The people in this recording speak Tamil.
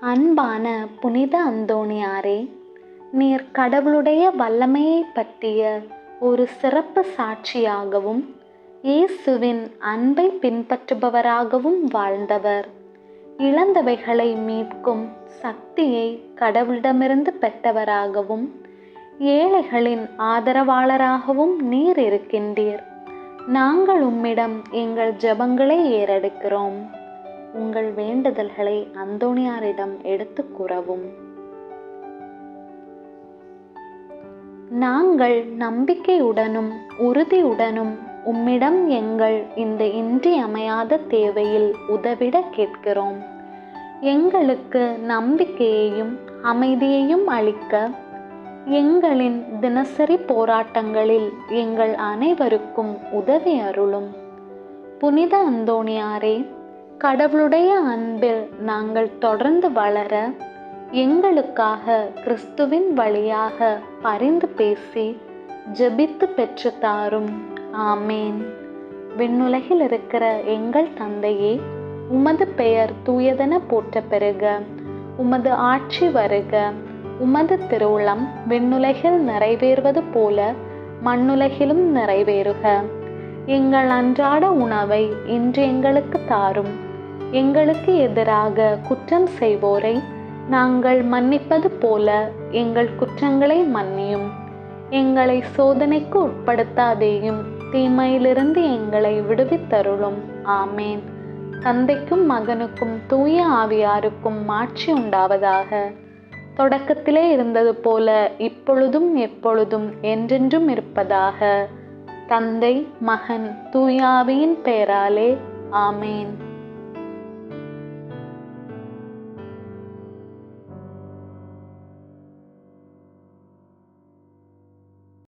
அன்பான புனித அந்தோணியாரே நீர் கடவுளுடைய வல்லமையை பற்றிய ஒரு சிறப்பு சாட்சியாகவும் இயேசுவின் அன்பை பின்பற்றுபவராகவும் வாழ்ந்தவர். இழந்தவைகளை மீட்கும் சக்தியை கடவுளிடமிருந்து பெற்றவராகவும் ஏழைகளின் ஆதரவாளராகவும் நீர் இருக்கின்றீர். நாங்கள் உம்மிடம் எங்கள் ஜெபங்களை ஏறெடுக்கிறோம். உங்கள் வேண்டுதல்களை அந்தோணியாரிடம் எடுத்து கூறவும். நாங்கள் நம்பிக்கையுடனும் உறுதியுடனும் உம்மிடம் எங்கள் இந்த இன்றியமையாத தேவையில் உதவிட கேட்கிறோம். எங்களுக்கு நம்பிக்கையையும் அமைதியையும் அளிக்க எங்களின் தினசரி போராட்டங்களில் எங்கள் அனைவருக்கும் உதவி அருளும். புனித அந்தோணியாரே கடவுளுடைய அன்பில் நாங்கள் தொடர்ந்து வளர எங்களுக்காக கிறிஸ்துவின் வழியாக பரிந்து பேசி ஜெபித்து பெற்று தாரும் ஆமேன். விண்ணுலகில் இருக்கிற எங்கள் தந்தையே உமது பெயர் தூயதென போற்ற பெருக உமது ஆட்சி வருக. உமது திருவுளம் விண்ணுலகில் நிறைவேறுவது போல மண்ணுலகிலும் நிறைவேறுக. எங்கள் அன்றாட உணவை இன்று எங்களுக்கு தாரும். எங்களுக்கு எதிராக குற்றம் செய்வோரை நாங்கள் மன்னிப்பது போல எங்கள் குற்றங்களை மன்னியும். எங்களை சோதனைக்கு உட்படுத்தாதேயும் தீமையிலிருந்து எங்களை விடுவித்தருளும். ஆமேன். தந்தைக்கும் மகனுக்கும் தூய ஆவியாருக்கும் மாட்சி உண்டாவதாக. தொடக்கத்திலே இருந்தது போல இப்பொழுதும் எப்பொழுதும் என்றென்றும் இருப்பதாக. தந்தை மகன் தூயாவியின் பெயராலே ஆமேன்.